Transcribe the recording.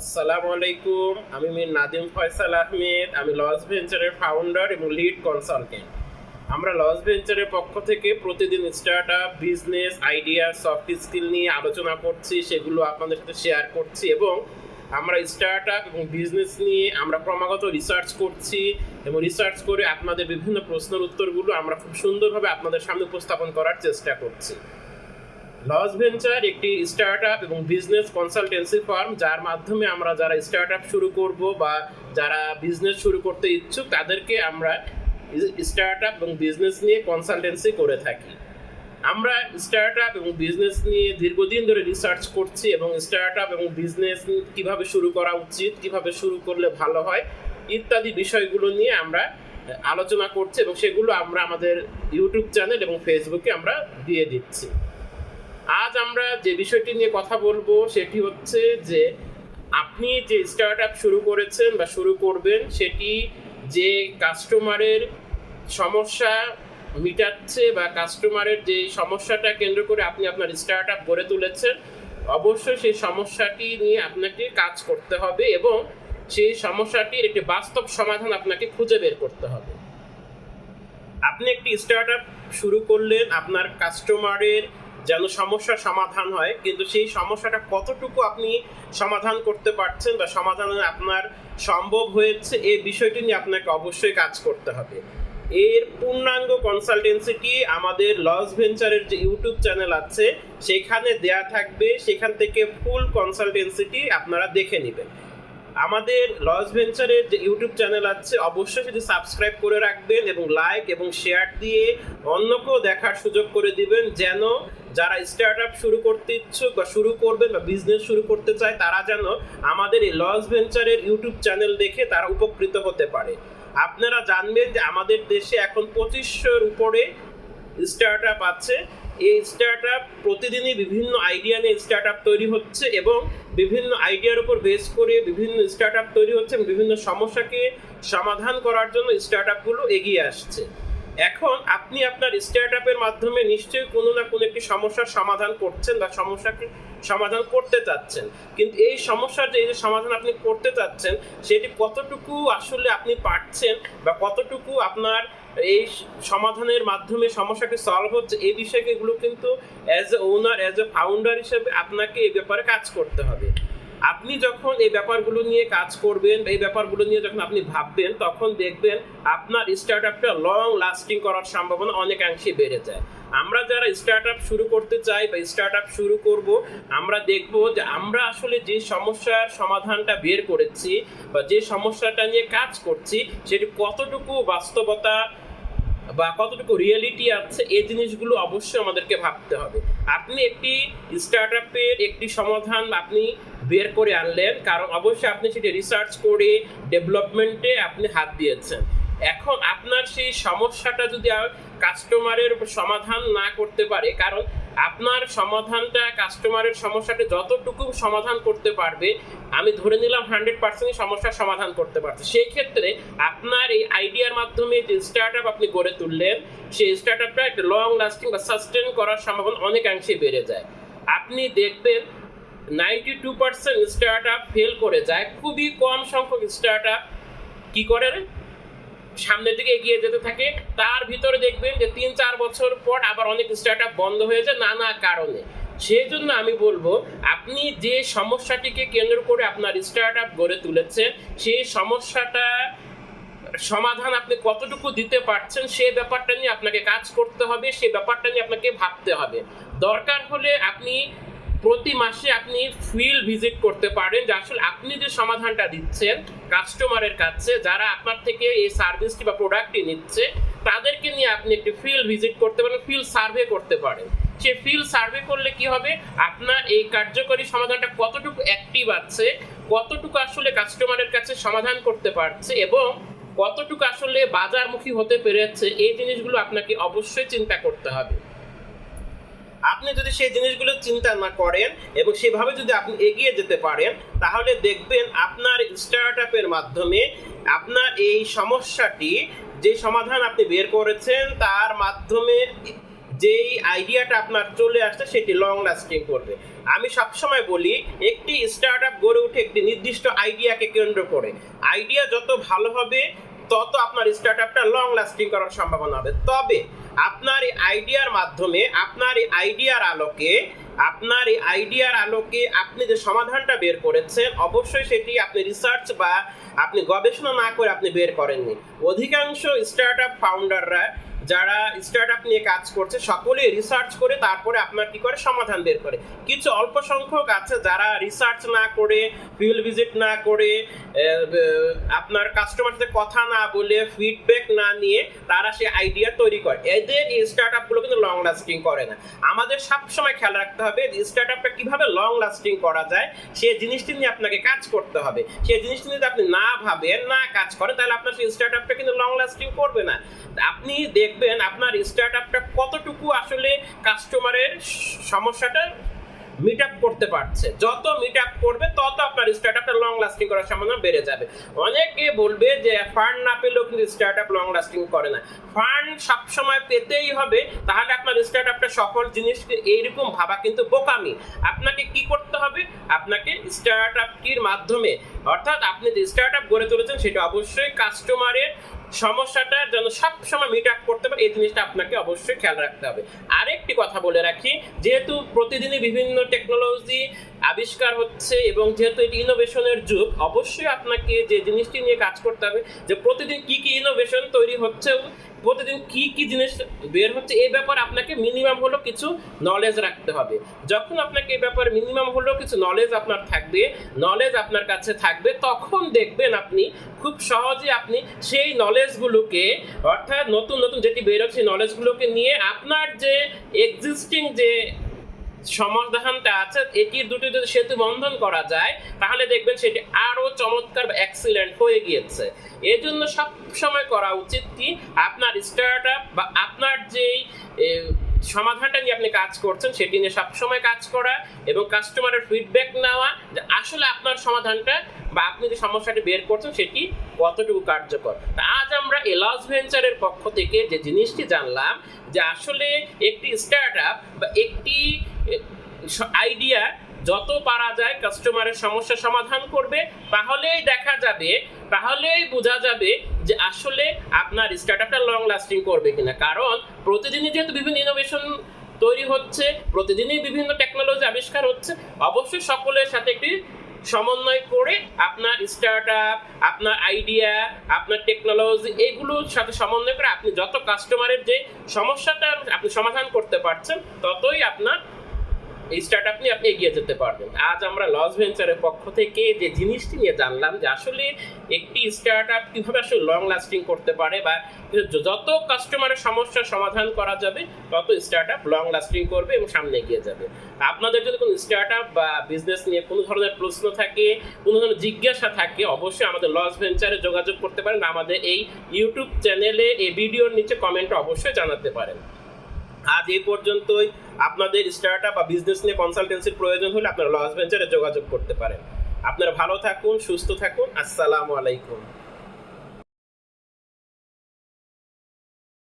আসসালামু আলাইকুম, আমি মির নাদিম ফয়সাল আহমেদ, আমি লস ভেঞ্চারের ফাউন্ডার এবং লিড কনসালটেন্ট আমরা লস ভেঞ্চারের পক্ষ থেকে প্রতিদিন startup business idea soft skill নিয়ে আলোচনা করছি, সেগুলো আপনাদের সাথে শেয়ার করছি এবং আমরা স্টার্ট আপ এবং বিজনেস নিয়ে আমরা ক্রমাগত রিসার্চ করছি এবং রিসার্চ করে আপনাদের বিভিন্ন প্রশ্নের উত্তরগুলো আমরা খুব সুন্দরভাবে আপনাদের সামনে উপস্থাপন করার চেষ্টা করছি। লস ভেঞ্চার একটি স্টার্ট আপ এবং বিজনেস কনসালটেন্সি ফার্ম যার মাধ্যমে আমরা যারা স্টার্ট আপ শুরু করব বা যারা বিজনেস শুরু করতে ইচ্ছুক, তাদেরকে আমরা স্টার্ট আপ এবং বিজনেস নিয়ে কনসালটেন্সি করে থাকি। আমরা স্টার্ট আপ এবং বিজনেস নিয়ে দীর্ঘদিন ধরে রিসার্চ করছি এবং স্টার্ট আপ এবং বিজনেস কীভাবে শুরু করা উচিত, কীভাবে শুরু করলে ভালো হয়, ইত্যাদি বিষয়গুলো নিয়ে আমরা আলোচনা করছি এবং সেগুলো আমরা আমাদের ইউটিউব চ্যানেল এবং ফেসবুকে আমরা দিয়ে দিচ্ছি। আজ আমরা যে বিষয়টি নিয়ে কথা বলব সেটি হচ্ছে যে আপনি যে স্টার্ট আপ শুরু করেছেন বা শুরু করবেন, সেটি যে কাস্টমারের সমস্যা মিটাচ্ছে বা কাস্টমারের যে সমস্যাটা কেন্দ্র করে আপনি আপনার স্টার্ট আপ গড়ে তুলেছেন, অবশ্যই সেই সমস্যাটি নিয়ে আপনাকে কাজ করতে হবে এবং সেই সমস্যাটির একটি বাস্তব সমাধান আপনাকে খুঁজে বের করতে হবে। আপনি একটি স্টার্ট আপ শুরু করলেন, আপনার কাস্টমারের যেন সমস্যার সমাধান হয়, কিন্তু সেই সমস্যাটা কতটুকু আপনি সমাধান করতে পারছেন বা সমাধানে আপনার সম্ভব হয়েছে এই বিষয়টি নিয়ে আপনাকে অবশ্যই কাজ করতে হবে। এর পূর্ণাঙ্গ কনসালটেন্সিটি আমাদের লস ভেঞ্চারের যে ইউটিউব চ্যানেল আছে, সেখানে দেয়া থাকবে, সেখান থেকে ফুল কনসালটেন্সিটি আপনারা দেখে নেবেন। আমাদের লস ভেঞ্চারের যে ইউটিউব চ্যানেল আছে, অবশ্যই সেটি সাবস্ক্রাইব করে রাখবেন এবং লাইক এবং শেয়ার দিয়ে অন্যকেও দেখার সুযোগ করে দিবেন, যেন যারা স্টার্ট আপ শুরু করতে ইচ্ছুক বা শুরু করবেন বা বিজনেস শুরু করতে চায়, তারা যেন আমাদের এই লস ভেঞ্চারের ইউটিউব চ্যানেল দেখে তারা উপকৃত হতে পারে। আপনারা জানবেন যে আমাদের দেশে এখন পঁচিশশোর উপরে স্টার্ট আপ আছে। এই স্টার্ট আপ প্রতিদিনই বিভিন্ন আইডিয়া নিয়ে স্টার্ট আপ তৈরি হচ্ছে এবং বিভিন্ন আইডিয়ার উপর বেস করে বিভিন্ন স্টার্ট আপ তৈরি হচ্ছে বিভিন্ন সমস্যাকে সমাধান করার জন্য স্টার্ট আপগুলো এগিয়ে আসছে। এখন আপনি আপনার স্টার্ট আপের মাধ্যমে নিশ্চয়ই কোনো না কোনো একটি সমস্যার সমাধান করছেন বা সমস্যাকে সমাধান করতে চাচ্ছেন। কিন্তু এই সমস্যার যে যে সমাধান আপনি করতে চাচ্ছেন, সেটি কতটুকু আসলে আপনি পারছেন বা কতটুকু আপনার এই সমাধানের মাধ্যমে সমস্যাকে সলভ হচ্ছে, এই বিষয়গুলো কিন্তু as a owner as a founder হিসেবে আপনাকে এই ব্যাপারে কাজ করতে হবে। আপনি যখন এই ব্যাপারগুলো নিয়ে কাজ করবেন এই ব্যাপারগুলো নিয়ে যখন আপনি ভাববেন, তখন দেখবেন আপনার স্টার্ট আপটা লং লাস্টিং করার সম্ভাবনা অনেকাংশে বেড়ে যায়। আমরা যারা স্টার্ট আপ শুরু করতে চাই বা স্টার্ট আপ শুরু করব, আমরা দেখব যে আমরা আসলে যে সমস্যার সমাধানটা বের করেছি বা যে সমস্যাটা নিয়ে কাজ করছি, সেটি কতটুকু বাস্তবতা বা কতটুকু রিয়েলিটি আছে, এই জিনিসগুলো অবশ্যই আমাদেরকে ভাবতে হবে। আপনি একটি স্টার্ট আপের একটি সমাধান আপনি বের করে আনলেন, কারণ অবশ্যই আপনি সেটি রিসার্চ করে ডেভেলপমেন্টে আপনি হাত দিয়েছেন। এখন আপনার সেই সমস্যাটা যদি কাস্টমারের সমাধান না করতে পারে, কারণ আপনার সমাধানটা কাস্টমারের সমস্যাটা যতটুকু সমাধান করতে পারবে, আমি ধরে নিলাম হান্ড্রেড পার্সেন্ট সমস্যার সমাধান করতে পারছে। সেই ক্ষেত্রে আপনার এই আইডিয়ার মাধ্যমে যে স্টার্ট আপ আপনি গড়ে তুললেন, সেই স্টার্ট আপটা একটা লং লাস্টিং বা সাস্টেন করার সম্ভাবনা অনেকাংশে বেড়ে যায়। আপনি দেখবেন ninety two percent startup fail করে যায়। খুবই কম সংখ্যক স্টার্ট আপ কী করে সামনের দিকে এগিয়ে যেতে থাকে। তার ভিতরে দেখবেন যে তিন চার বছর পর আবার অনেক স্টার্ট আপ বন্ধ হয়ে যায় নানা কারণে। সেই জন্য আমি বলব, আপনি যে সমস্যাটিকে কেন্দ্র করে আপনার স্টার্ট আপ গড়ে তুলেছেন, সেই সমস্যাটা সমাধান আপনি কতটুকু দিতে পারছেন সেই ব্যাপারটা নিয়ে আপনাকে কাজ করতে হবে সেই ব্যাপারটা নিয়ে আপনাকে ভাবতে হবে। দরকার হলে আপনি প্রতি মাসে আপনি ফিল্ড ভিজিট করতে পারেন যে আসলে আপনি যে সমাধানটা দিচ্ছেন কাস্টমারের কাছে, যারা আপনার থেকে এই সার্ভিসটি বা প্রোডাক্টটি নিচ্ছে, তাদেরকে নিয়ে আপনি একটি ফিল্ড ভিজিট করতে পারেন ফিল্ড সার্ভে করতে পারেন। সে ফিল্ড সার্ভে করলে কি হবে? আপনার এই কার্যকরী সমাধানটা কতটুকু অ্যাক্টিভ আছে, কতটুকু আসলে কাস্টমারের কাছে সমাধান করতে পারছে এবং কতটুকু আসলে বাজারমুখী হতে পেরেছে, এই জিনিসগুলো আপনাকে অবশ্যই চিন্তা করতে হবে। আপনি যদি সেই জিনিসগুলো চিন্তা না করেন এবং সেভাবে যদি আপনি এগিয়ে যেতে পারেন, তাহলে দেখবেন আপনার স্টার্ট আপের মাধ্যমে আপনার এই সমস্যাটি যে সমাধান আপনি বের করেছেন, তার মাধ্যমে যেই আইডিয়াটা আপনার চলে আসছে, সেটি লং লাস্টিং করবে। আমি সবসময় বলি, একটি স্টার্ট আপ গড়ে উঠে একটি নির্দিষ্ট আইডিয়াকে কেন্দ্র করে। আইডিয়া যত ভালো হবে তত আপনার স্টার্টআপটা লং লাস্টিং করার সম্ভাবনা হবে। তবে আপনার এই আইডিয়ার মাধ্যমে, আপনার এই আইডিয়ার আলোকে, আপনার এই আইডিয়ার আলোকে আপনি যে সমাধানটা বের করেছেন, অবশ্যই সেটি আপনি রিসার্চ বা আপনি গবেষণা না করে আপনি বের করেননি। অধিকাংশ স্টার্টআপ ফাউন্ডাররা যারা স্টার্ট আপ নিয়ে কাজ করছে, সকলেই রিসার্চ করে তারপরে আপনার কি করে? সমাধান বের করে। কিছু অল্প সংখ্যক আছে যারা রিসার্চ না করে ফিল্ড ভিজিট না করে আপনার কাস্টমার সাথে কথা না বলে ফিডব্যাক না নিয়ে তারা সে আইডিয়া তৈরি করে। এদের এই স্টার্ট আপগুলো কিন্তু লং লাস্টিং করে না। আমাদের সবসময় খেয়াল রাখতে হবে স্টার্ট আপটা কীভাবে লং লাস্টিং করা যায়, সে জিনিসটি নিয়ে আপনাকে কাজ করতে হবে। সেই জিনিসটি যদি আপনি না ভাবেন, না কাজ করেন, তাহলে আপনার সেই স্টার্ট আপটা কিন্তু লং লাস্টিং করবে না। আপনি দেখবেন আপনার স্টার্ট আপটা কতটুকু আসলে কাস্টমারের সমস্যাটা মিট আপ করতে পারছে। যত মিট আপ করবে, তত আপনার স্টার্ট আপটা লং লাস্টিং করার সম্ভাবনা বেড়ে যাবে। অনেকে বলবে যে ফান্ড না পেলেও কিন্তু স্টার্ট আপ লং লাস্টিং করে না। ফান্ড সবসময় পেতেই হবে, তাহলে আপনার স্টার্ট আপটা সফল জিনিস এইরকম ভাবা কিন্তু বোকামি। আপনাকে কি করতে হবে? আপনাকে স্টার্ট আপটির মাধ্যমে। অর্থাৎ আপনি যে স্টার্ট আপ গড়ে তুলেছেন, সেটা অবশ্যই কাস্টমারের সমস্যাটা যেন সবসময় মিট আপ করতে পারে, এই জিনিসটা আপনাকে অবশ্যই খেয়াল রাখতে হবে। আরেকটি কথা বলে রাখি, যেহেতু প্রতিদিনই বিভিন্ন টেকনোলজি আবিষ্কার হচ্ছে এবং যেহেতু এটি ইনোভেশনের যুগ, অবশ্যই আপনাকে যে জিনিসটি নিয়ে কাজ করতে হবে, যে প্রতিদিন কি কি ইনোভেশন তৈরি হচ্ছে প্রতিদিন কি কি জিনিস বের হচ্ছে, এই ব্যাপারে আপনাকে মিনিমাম হলো কিছু নলেজ রাখতে হবে। যখন আপনাকে এই ব্যাপারে মিনিমাম হলো কিছু নলেজ আপনার থাকবে নলেজ আপনার কাছে থাকবে, তখন দেখবেন আপনি খুব সহজে আপনি সেই নলেজগুলোকে অর্থাৎ নতুন নতুন যেটি বের হচ্ছে নলেজগুলোকে নিয়ে আপনার যে এক্সিস্টিং যে সমাধানটা আছে এটির দুটি যদি সেতু বন্ধন করা যায়, তাহলে দেখবেন সেটি আরও চমৎকার বা এক্সিলেন্ট হয়ে গিয়েছে। এর জন্য সব সময় করা উচিত কি, আপনার স্টার্ট আপ বা আপনার যেই সমাধানটা নিয়ে আপনি কাজ করছেন, সেটি নিয়ে সবসময় কাজ করা এবং কাস্টমারের ফিডব্যাক নেওয়া যে আসলে আপনার সমাধানটা বা আপনি যে সমস্যাটি বের করছেন, সেটি কতটুকু কার্যকর। তা আজ আমরা এলস ভেঞ্চারের পক্ষ থেকে যে জিনিসটি জানলাম, যে আসলে একটি স্টার্ট আপ বা একটি আইডিয়া যত পারা যায় কাস্টমারের সমস্যা সমাধান করবে, তাহলেই দেখা যাবে, তাহলেই বোঝা যাবে যে আসলে আপনার স্টার্ট আপটা লং লাস্টিং করবে কিনা। কারণ প্রতিদিনই যেহেতু বিভিন্ন ইনোভেশন তৈরি হচ্ছে, প্রতিদিনই বিভিন্ন টেকনোলজি আবিষ্কার হচ্ছে, অবশ্যই সকলের সাথে একটি সমন্বয় করে আপনার স্টার্ট আপ আপনার আইডিয়া আপনার টেকনোলজি এগুলোর সাথে সমন্বয় করে আপনি যত কাস্টমারের যে সমস্যাটা আপনি সমাধান করতে পারছেন, ততই আপনার এই স্টার্ট আপ নিয়ে আপনি এগিয়ে যেতে পারবেন। আজ আমরা লস ভেঞ্চারের পক্ষ থেকে যে জিনিসটি নিয়ে জানলাম যে আসলে একটি স্টার্ট আপ কীভাবে আসলে লং লাস্টিং করতে পারে বা যত কাস্টমারের সমস্যার সমাধান করা যাবে, তত স্টার্ট আপ লং লাস্টিং করবে এবং সামনে এগিয়ে যাবে। আপনাদের যদি কোনো স্টার্ট আপ বা বিজনেস নিয়ে কোনো ধরনের প্রশ্ন থাকে, কোনো ধরনের জিজ্ঞাসা থাকে, অবশ্যই আমাদের লস ভেঞ্চারে যোগাযোগ করতে পারেন আমাদের এই ইউটিউব চ্যানেলে এই ভিডিওর নিচে কমেন্ট অবশ্যই জানাতে পারেন। আজ এই পর্যন্তই। আপনাদের স্টার্ট বা বিজনেস নিয়ে কনসালটেন্সির প্রয়োজন হলে আপনারা লস ভেঞ্চারে যোগাযোগ করতে পারেন। আপনারা ভালো থাকুন, সুস্থ থাকুন। আসসালামু আলাইকুম।